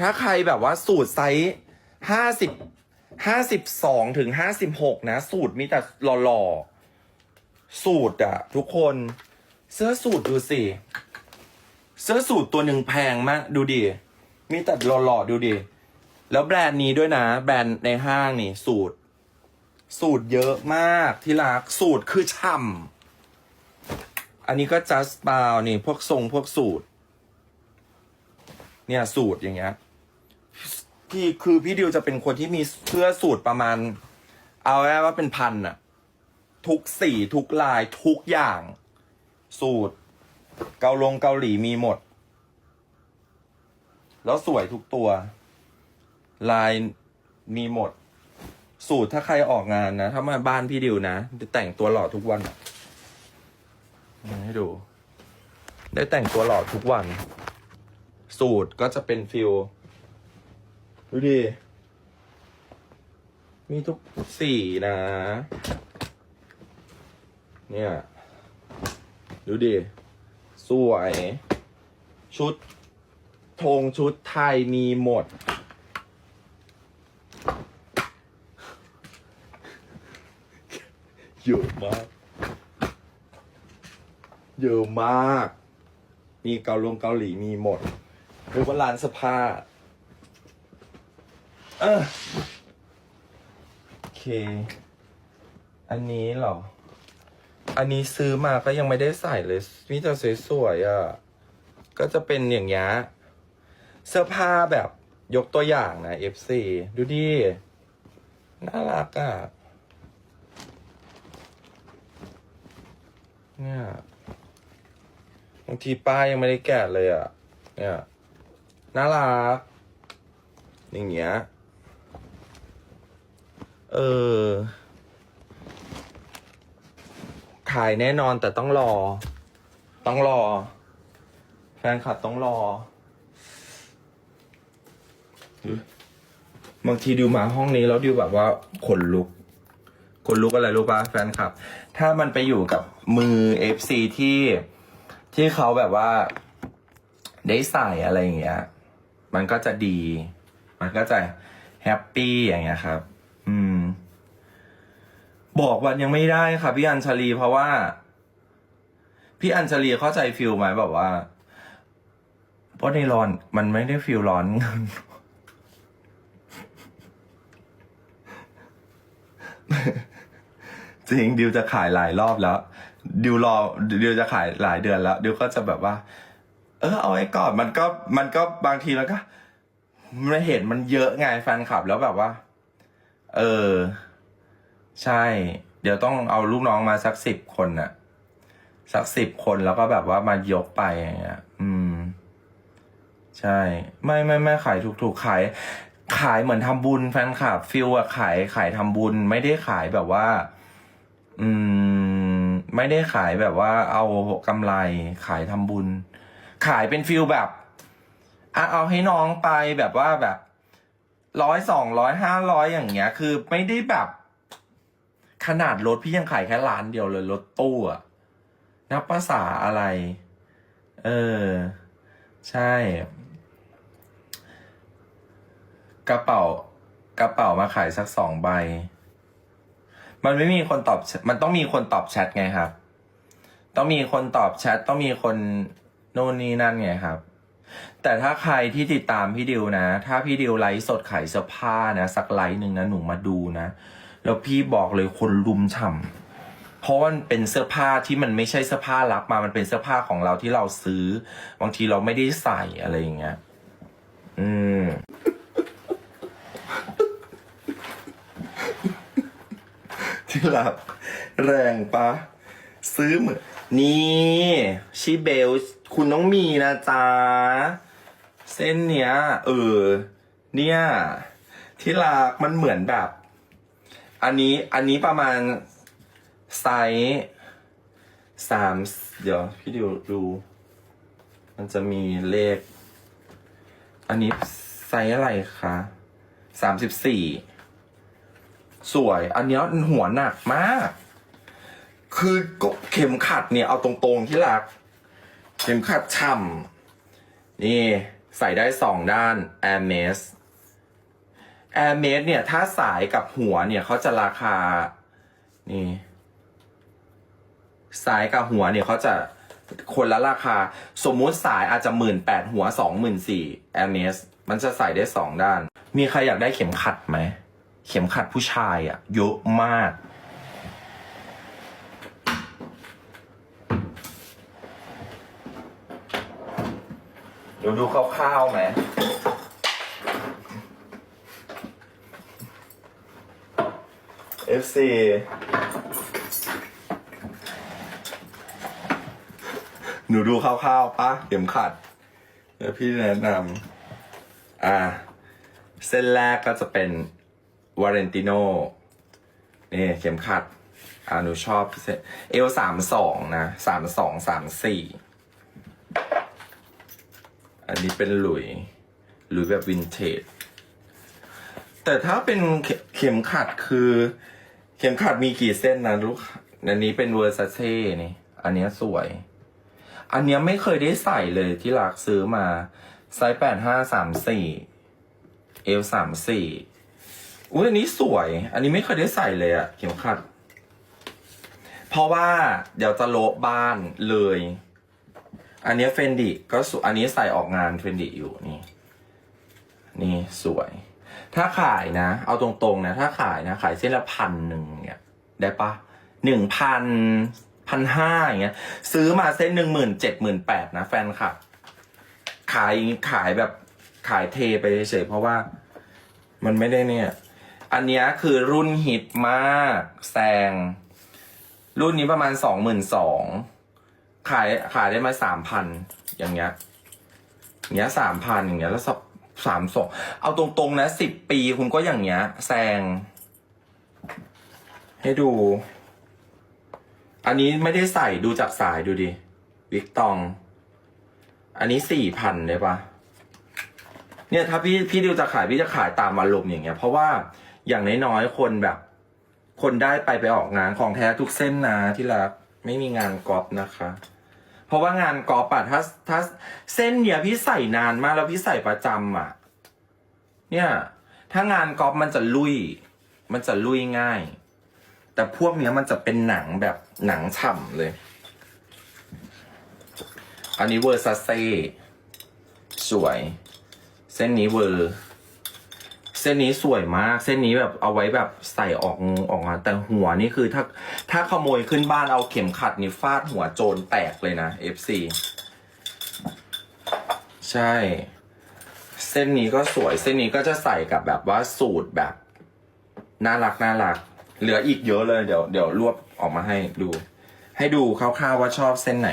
ถ้าใครแบบว่าสูตรไซส์ห้าสิบห้าสิบสองถึงห้าสิบหกนะ สูตรมีแต่หล่อๆ สูตรอะทุกคนเสื้อสูตรดูสิ เสื้อสูตรตัวหนึ่งแพงมาก ดูดิ มีแต่หล่อๆ ดูดิ แล้วแบรนด์นี้ด้วยนะ แบรนด์ในห้างนี่ สูตร สูตรเยอะมากที่รัก สูตรคือช่ำอันนี้ก็ just b o w นี่ พวกทรงพวกสูตร เนี่ย สูตรอย่างเงี้ย พี่คือพี่ดิวจะเป็นคนที่มีเสื้อสูตรประมาณ เอาแค่ว่าเป็นพันอะทุกสีทุกลายทุกอย่าง สูตร เกาลงเกาหลีมีหมด แล้วสวยทุกตัว ลายมีหมด สูตรถ้าใครออกงานนะ ถ้ามาบ้านพี่ดิวนะจะแต่งตัวหล่อทุกวันให้ดู ได้แต่งตัวหล่อทุกวัน สูตรก็จะเป็นฟิล ดูดิ มีทุกสีนะ เนี่ย ดูดิ สวย ชุดธงชุดไทยมีหมด เยอะมาก เยอะมาก มีเกาลงเกาหลีมีหมดหรือว่าร้านเสภา เออโอเค อันนี้เหรอ อันนี้ซื้อมาก็ยังไม่ได้ใส่เลยมีแต่สวยๆอะ ก็จะเป็นอย่างเงี้ยเสื้อผ้าแบบยกตัวอย่างนะ FC ดูดิ น่ารักอะ เนี่ยบางทีป้ายังไม่ได้แกะเลยอะ เนี่ย น่ารักอย่างเงี้ย เออ ขายแน่นอนแต่ต้องรอ ต้องรอ แฟนคลับต้องรอ บางทีดิวมาห้องนี้แล้วดิวแบบว่าขนลุกขนลุกอะไรรู้ปะแฟนคลับ ถ้ามันไปอยู่กับมือเอฟซีที่ที่เขาแบบว่า ได้ใส่อะไรอย่างเงี้ย มันก็จะดี มันก็จะแฮปปี้อย่างเงี้ยครับ บอกวันยังไม่ได้ค่ะพี่อัญชลีเพราะว่า พี่อัญชลีเข้าใจฟิลไหมแบบว่าเพราะในร้อนมันไม่ได้ฟิลร้อน จริงดิวจะขายหลายรอบแล้ว ดิวรอดิวจะขายหลายเดือนแล้ว ดิวก็จะแบบว่า เออเอาไว้ก่อนมันก็มันก็บางทีมันก็มันเห็นมันเยอะไงแฟนคลับแล้วแบบว่า เออ ใช่ เดี๋ยวต้องเอาลูกน้องมาสักสิบคนน่ะ สักสิบคนแล้วก็แบบว่ามายกไปอย่างเงี้ย อืม ใช่ ไม่ไม่ไม่ขายถูกๆขาย ขายเหมือนทำบุญแฟนคลับฟิลอะขายขายทำบุญ ไม่ได้ขายแบบว่า อืม ไม่ได้ขายแบบว่า เอากำไร ขายทำบุญ ขายเป็นฟิลแบบอะเอาให้น้องไปแบบว่าแบบร้อยสองร้อยห้าร้อยอย่างเงี้ย คือไม่ได้แบบ ขนาดรถพี่ยังขายแค่ล้านเดียวเลยรถตู้อะนับภาษาอะไร เออ ใช่ กระเป๋ากระเป๋ามาขายสักสองใบ มันไม่มีคนตอบ มันต้องมีคนตอบแชทไงครับ ต้องมีคนตอบแชท ต้องมีคนโน่นนี่นั่นไงครับ แต่ถ้าใครที่ติดตามพี่ดิวนะ ถ้าพี่ดิวไลฟ์สดขายเสื้อผ้านะ สักไลฟ์หนึ่งนะ หนูมาดูนะ แล้วพี่บอกเลยคนลุมฉ่ำเพราะว่ามันเป็นเสื้อผ้าที่มันไม่ใช่เสื้อผ้ารับมามันเป็นเสื้อผ้าของเราที่เราซื้อ บางทีเราไม่ได้ใส่อะไรอย่างเงี้ย อืมที่รักแรงปะซื้อเหมือน นี่ชิเบล คุณต้องมีนะจ๊ะ เส้นเนี้ย เออ เนี่ย ที่รักมันเหมือนแบบ อันนี้อันนี้ประมาณไซส์สามเดี๋ยวพี่ดิวดู มันจะมีเลข อันนี้ไซส์อะไรคะสามสิบสี่สวย อันนี้หัวหนักมาก คือก็เข็มขัดเนี่ย เอาตรงๆที่รัก เข็มขัดช่ำนี่ ใส่ได้สองด้าน Air m e s Air m e s เนี่ย ถ้าสายกับหัวเนี่ยเขาจะราคา นี่ สายกับหัวเนี่ยเขาจะคนละราคา สมมุติสายอาจจะหมื่นแปดหัวสองหมื่นสี่ Air m e s มันจะใส่ได้สองด้าน มีใครอยากได้เข็มขัดไหม เข็มขัดผู้ชายอะเยอะมาก เดี๋ยวดูคร่าวๆไหม FC หนูดูคร่าวๆปะเข็มขัดเดี๋ยวพี่แนะนำอ่า เส้นแรกก็จะเป็นวาเรนติโนนี่เข็มขัด อ่าหนูชอบเส้นเอลสามสองนะสามสองสามสี่อันนี้เป็นหลุย หลุยแบบวินเทจแต่ถ้าเป็นเข็มขัดคือ เข็มขัดมีกี่เส้นนะลูกอันนี้เป็นเวอร์ซาเช่นี่ อันเนี้ยสวย อันเนี้ยไม่เคยได้ใส่เลยที่รักซื้อมาไซส์แปดห้าสามสี่เอลสามสี่อุ้ยอันนี้สวย อันนี้ไม่เคยได้ใส่เลยอะเข็มขัด เพราะว่าเดี๋ยวจะโละบ้านเลย อันนี้เฟนดิก็สวยอันนี้ใส่ออกงานเฟนดิอยู่นี่ นี่สวย ถ้าขายนะ เอาตรงๆนะ ถ้าขายนะ ขายเส้นละพันหนึ่งเนี่ยได้ปะหนึ่งพันพันห้าอย่างเงี้ย ซื้อมาเส้นหนึ่งหมื่นเจ็ดหมื่นแปดนะแฟนคลับ ขายขายแบบขายเทไปเฉยเพราะว่ามันไม่ได้เนี่ย อันนี้คือรุ่นฮิตมากแซง รุ่นนี้ประมาณสองหมื่นสองขายขายได้มาสามพันอย่างเงี้ยอย่างเงี้ยสามพันอย่างเงี้ยแล้ว สามสองเอาตรงๆนะสิบปีคุณก็อย่างเงี้ยแซง ให้ดู อันนี้ไม่ได้ใส่ดูจากสายดูดิ วิกตอง อันนี้สี่พันได้ปะเนี่ยถ้าพี่พี่ดิวจะขายพี่จะขายตามอารมณ์อย่างเงี้ย เพราะว่าอย่างน้อยๆคนแบบ คนได้ไปไปออกงานของแท้ทุกเส้นนะที่รักไม่มีงานกอล์ฟนะคะ เพราะว่างานกอล์ฟอะถ้าถ้าเส้นเนี่ยพี่ใส่นานมากแล้วพี่ใส่ประจำอะเนี่ย ถ้างานกอล์ฟมันจะลุย มันจะลุยง่าย แต่พวกเนี้ยมันจะเป็นหนังแบบหนังฉ่ำเลย อันนี้เวอร์ซาเซ่สวย เส้นนี้เวอร์ เส้นนี้สวยมาก เส้นนี้แบบเอาไว้แบบใส่ออกออกมาแต่หัวนี่คือถ้าถ้าขโมยขึ้นบ้านเอาเข็มขัดนี่ฟาดหัวโจรแตกเลยนะ FC ใช่ เส้นนี้ก็สวย เส้นนี้ก็จะใส่กับแบบว่าสูตรแบบน่ารักน่ารัก เหลืออีกเยอะเลยเดี๋ยวเดี๋ยวรวบออกมาให้ดู ให้ดูคร่าวๆว่าชอบเส้นไหน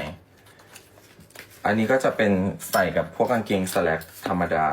อันนี้ก็จะเป็นใส่กับพวกกางเกงสแลกธรรมดา